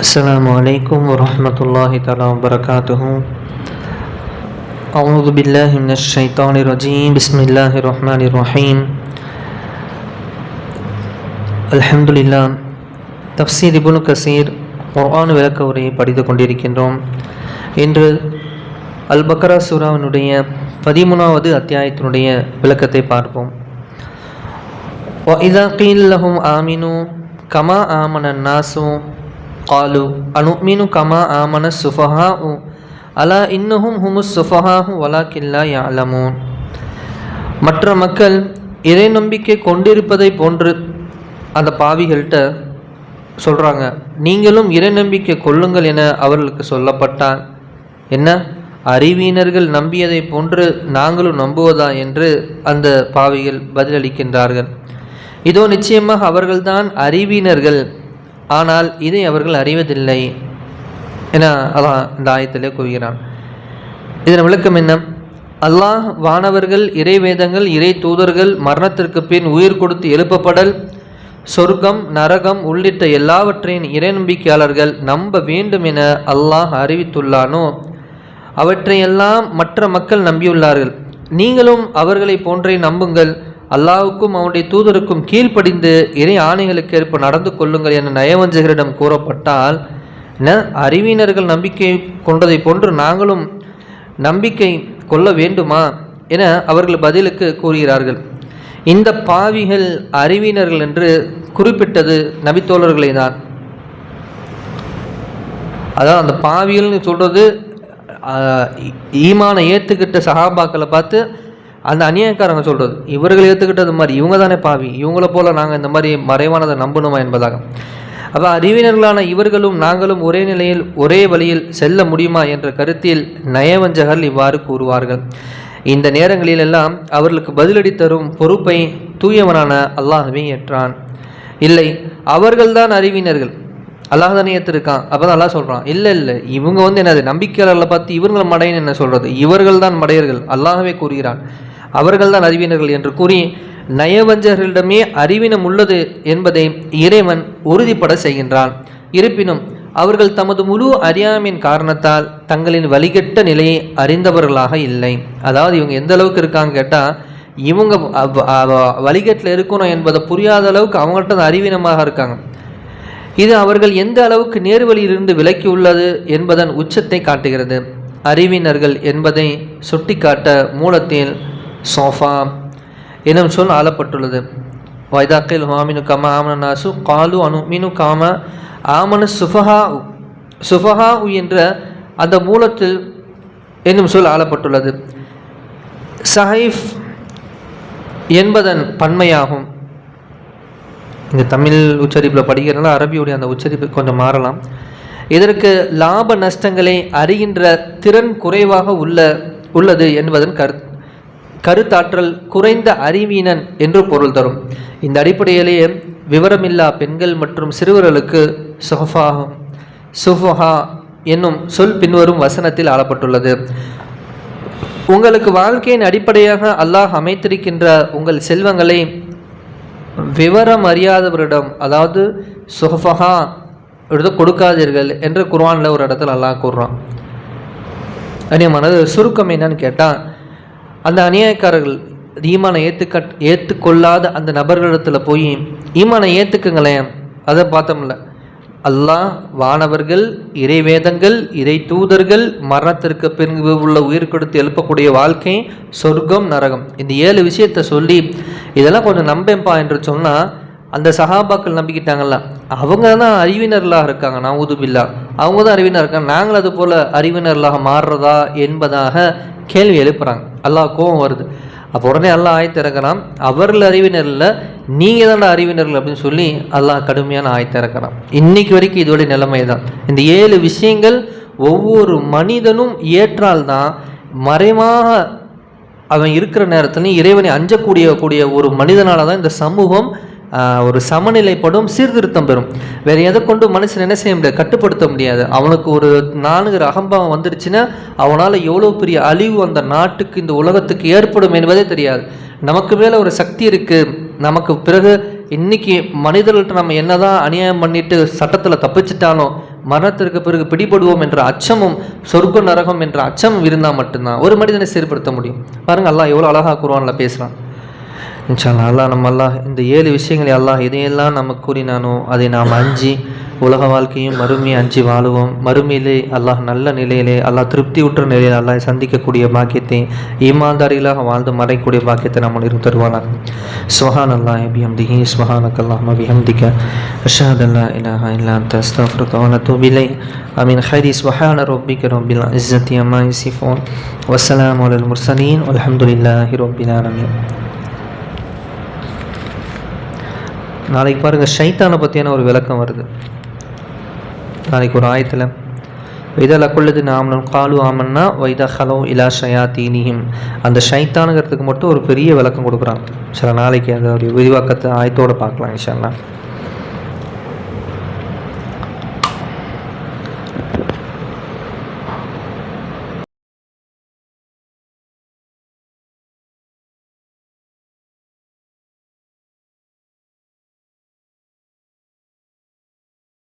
السلام عليكم ورحمة الله تعالى وبركاته أعوذ بالله من الشيطان الرجيم بسم الله الرحمن الرحيم الحمد لله தப்சீர் இபுனு கசீர் குர்ஆன் விளக்க உரையை படித்து கொண்டிருக்கின்றோம் இன்று அல் பக்ரா சூராவினுடைய பதிமூணாவது அத்தியாயத்தினுடைய விளக்கத்தை பார்ப்போம் وَإِذَا قِيلَ لَهُمْ آمِنُوا كَمَا آمَنَ النَّاسُ قَالُوا أَنُؤْمِنُ كَمَا آمَنَ السُّفَهَاءُ أَلَا إِنَّهُمْ هُمُ السُّفَهَاءُ وَلَكِنْ لَا يَعْلَمُونَ மற்ற மக்கள் இறை நம்பிக்கை கொண்டிருப்பதை போன்று அந்த பாவிகள்கிட்ட சொல்கிறாங்க நீங்களும் இறை நம்பிக்கை கொள்ளுங்கள் என அவர்களுக்கு சொல்லப்பட்டால் என்ன அறிவியினர்கள் நம்பியதை போன்று நாங்களும் நம்புவதா என்று அந்த பாவிகள் பதிலளிக்கின்றார்கள் இதோ நிச்சயமாக அவர்கள்தான் அறிவியினர்கள் ஆனால் இதை அவர்கள் அறிவதில்லை என அதான் இந்த ஆயத்திலே கூறுகிறான். இதன் விளக்கம் என்ன? அல்லாஹ் வானவர்கள் இறை வேதங்கள் இறை தூதர்கள் மரணத்திற்கு பின் உயிர் கொடுத்து எழுப்பப்படல் சொர்க்கம் நரகம் உள்ளிட்ட எல்லாவற்றையும் இறை நம்பிக்கையாளர்கள் நம்ப வேண்டும் என அல்லாஹ் அறிவித்துள்ளானோ? அவற்றையெல்லாம் மற்ற மக்கள் நம்பியுள்ளார்கள். நீங்களும் அவர்களை போன்றே நம்புங்கள். அல்லாஹுக்கும் அவனுடைய தூதருக்கும் கீழ்ப்படிந்து இறை ஆணைகளுக்கு ஏற்ப நடந்து கொள்ளுங்கள் என நயவஞ்சகரிடம் கூறப்பட்டால் என்ன அறிவியினர்கள் நம்பிக்கை கொண்டதை போன்று நாங்களும் நம்பிக்கை கொள்ள வேண்டுமா என அவர்கள் பதிலுக்கு கூறுகிறார்கள். இந்த பாவிகள் அறிவினர்கள் என்று குறிப்பிட்டது நபித்தோழர்களை தான். அதான் அந்த பாவிகள்னு சொல்கிறது ஈமானை ஏற்றுக்கிட்ட சகாபாக்களை பார்த்து அந்த அநியாயக்காரங்க சொல்கிறது இவர்கள் ஏற்றுக்கிட்டது மாதிரி இவங்க தானே பாவி இவங்கள போல் நாங்கள் இந்த மாதிரி மறைவானதை நம்பணுமா என்பதாக. அப்போ அறிவினர்களான இவர்களும் நாங்களும் ஒரே நிலையில் ஒரே வழியில் செல்ல முடியுமா என்ற கருத்தில் நயவஞ்சகர்கள் இவ்வாறு கூறுவார்கள். இந்த நேரங்களிலெல்லாம் அவர்களுக்கு பதிலடி தரும் பொறுப்பை தூயவனான அல்லாஹவே ஏற்றான். இல்லை அவர்கள்தான் அறிவினர்கள். அல்லாஹ் தானே ஏற்றிருக்கான் அப்போ தான் அல்லாஹ் சொல்கிறான் இல்லை இல்லை. இவங்க வந்து என்னது? நம்பிக்கையாளர்களை பார்த்து இவங்களை மடையன் என்ன சொல்கிறது இவர்கள் தான் மடையர்கள். அல்லாஹவே கூறுகிறான். அவர்கள் தான் அறிவினர்கள் என்று கூறி நயவஞ்சகர்களிடமே அறிவினம் உள்ளது என்பதை இறைவன் உறுதிப்பட செய்கின்றான். இருப்பினும் அவர்கள் தமது முழு அறியாமையின் காரணத்தால் தங்களின் வழிகட்ட நிலையை அறிந்தவர்களாக இல்லை. அதாவது இவங்க எந்த அளவுக்கு இருக்காங்க கேட்டால் இவங்க வழிகட்டில் இருக்கணும் என்பதை புரியாத அளவுக்கு அவங்கள்ட்ட அறிவீனமாக இருக்காங்க. இது அவர்கள் எந்த அளவுக்கு நேர்வழியிலிருந்து விலக்கி உள்ளது என்பதன் உச்சத்தை காட்டுகிறது. அறிவினர்கள் என்பதை சுட்டிக்காட்ட மூலத்தில் சோஃபா எனும் சொல் ஆளப்பட்டுள்ளது. வைதாக்கில் ஹாமினு கம ஆமன நாசு காலு அனு மீனு காம ஆமனு சுஃபஹா சுஃபஹா என்ற அந்த மூலத்தில் என்னும் சொல் ஆளப்பட்டுள்ளது. சஹைஃப் என்பதன் பன்மையாகும். இந்த தமிழ் உச்சரிப்பில் படிக்கிறதுனால அரபியுடைய அந்த உச்சரிப்பு கொஞ்சம் மாறலாம். இதற்கு லாப நஷ்டங்களை அறிகின்ற திறன் குறைவாக உள்ள உள்ளது என்பதன் கரு கருத்தாற்றல் குறைந்த அறிவீனன் என்று பொருள் தரும். இந்த அடிப்படையிலேயே விவரமில்லா பெண்கள் மற்றும் சிறுவர்களுக்கு சுஃபாகும் சுஃபஹா என்னும் சொல் பின்வரும் வசனத்தில் ஆளப்பட்டுள்ளது. உங்களுக்கு வாழ்க்கையின் அடிப்படையாக அல்லாஹ் அமைத்திருக்கின்ற உங்கள் செல்வங்களை விவரம் அறியாதவரிடம் அதாவது சுஹஃபஹா எடுத்து கொடுக்காதீர்கள் என்று குர்வானில் ஒரு இடத்துல அல்லாஹ் கூறுறான். அநியமானது சுருக்கம் என்னன்னு கேட்டால் அந்த அநியாயக்காரர்கள் ஈமானை ஏற்றுக்க ஏற்றுக்கொள்ளாத அந்த நபர்களிடத்தில் போய் ஈமானை ஏற்றுக்குங்களேன் அதை பார்த்தோம்ல. அல்லாஹ் வானவர்கள் இறைவேதங்கள் இறை தூதர்கள் மரணத்திற்கு பின்பு உள்ள உயிர் கொடுத்து எழுப்பக்கூடிய வாழ்க்கை சொர்க்கம் நரகம். இந்த ஏழு விஷயத்தை சொல்லி இதெல்லாம் கொஞ்சம் நம்பேன்பா என்று சொன்னால் அந்த சகாபாக்கள் நம்பிக்கிட்டாங்கல்ல. அவங்க தான் அறிவினர்களாக இருக்காங்க நான் உதுபில்லா அவங்க தான் அறிவினர் இருக்காங்க. நாங்கள் அது போல் அறிவினர்களாக மாறுறதா என்பதாக கேள்வி எழுப்புகிறாங்க அல்லாஹ் கோபம் வருது. அப்போ உடனே அல்லாஹ் ஆயத்திறக்கிறான் அவர்கள் அறிவினரில் நீங்கள் தான் அறிவினர்கள் அப்படின்னு சொல்லி அல்லாஹ் கடுமையான ஆயத்திறக்கிறான் இன்னைக்கு வரைக்கும் இதோடைய நிலைமை தான் இந்த ஏழு விஷயங்கள் ஒவ்வொரு மனிதனும் ஏற்றால்தான் மறைமாக அவன் இருக்கிற நேரத்துலையும் இறைவனை அஞ்சக்கூடிய கூடிய ஒரு மனிதனால தான் இந்த சமூகம் ஒரு சமநிலைப்படும் சீர்திருத்தம் பெறும். வேறு எதை கொண்டு மனுஷன் என்ன செய்ய முடியாது? கட்டுப்படுத்த முடியாது. அவனுக்கு ஒரு நான்கிற அகம்பாவம் வந்துருச்சுன்னா அவனால் எவ்வளோ பெரிய அழிவு அந்த நாட்டுக்கு இந்த உலகத்துக்கு ஏற்படும் என்பதே தெரியாது. நமக்கு மேலே ஒரு சக்தி இருக்குது நமக்கு பிறகு இன்னைக்கு மனிதர்கள்ட்ட நம்ம என்னதான் அநியாயம் பண்ணிட்டு சட்டத்தில் தப்பிச்சிட்டாலும் மரணத்திற்கு பிறகு பிடிபடுவோம் என்ற அச்சமும் சொர்க்க நரகம் என்ற அச்சமும் இருந்தால் மட்டும்தான் ஒரு மனிதனை சீர்படுத்த முடியும். பாருங்க எல்லாம் எவ்வளோ அழகாக குர்ஆன்ல பேசுகிறான் இன்ஷால்லா அல்லா நம்ம அல்லாஹ் இந்த ஏழு விஷயங்களை அல்லாஹ் இதையெல்லாம் நமக்கு கூறினானோ அதை நாம் அஞ்சு உலக வாழ்க்கையும் மறுமையை அஞ்சு வாழுவோம். மறுமையிலே அல்லாஹ் நல்ல நிலையிலே அல்லாஹ் திருப்தி திருப்தியுற்ற நிலையில் அல்லாஹ் சந்திக்கக்கூடிய பாக்கியத்தை ஈமான்தாரிகளாக வாழ்ந்து மறைக்கூடிய பாக்கியத்தை நம்ம இருந்து தருவானாக. சுஹான் அல்லா எபிஹம்திஹி சுஹானக் அல்லாஹ் அபிஹம்திக்க அஷாத் அல்லா இலாஹா இல்லா அந்த அஸ்தாஃபுருக்கான தூபிலை அமீன். ஹரி சுஹான ரொபிக்க ரொபில் இஸ்ஸத்தி அம்மா இசிஃபோன் வசலாம் அலல் முர்சலீன் அலமதுல்லாஹி ரொபிலானமீன் நாளைக்கு பாருங்கள் ஷைத்தானை பற்றியான ஒரு விளக்கம் வருது. நாளைக்கு ஒரு ஆயத்தில் வைதா லக்குள்ளது நாமனும் காலு ஆமன்னா வைதா ஹலோ இலா ஷயாத்தீனியும் அந்த ஷைத்தானுங்கிறதுக்கு மட்டும் ஒரு பெரிய விளக்கம் கொடுக்குறாங்க சில நாளைக்கு அதோடைய விரிவாக்கத்தை ஆயத்தோடு பார்க்கலாம் இன்ஷால்லாம்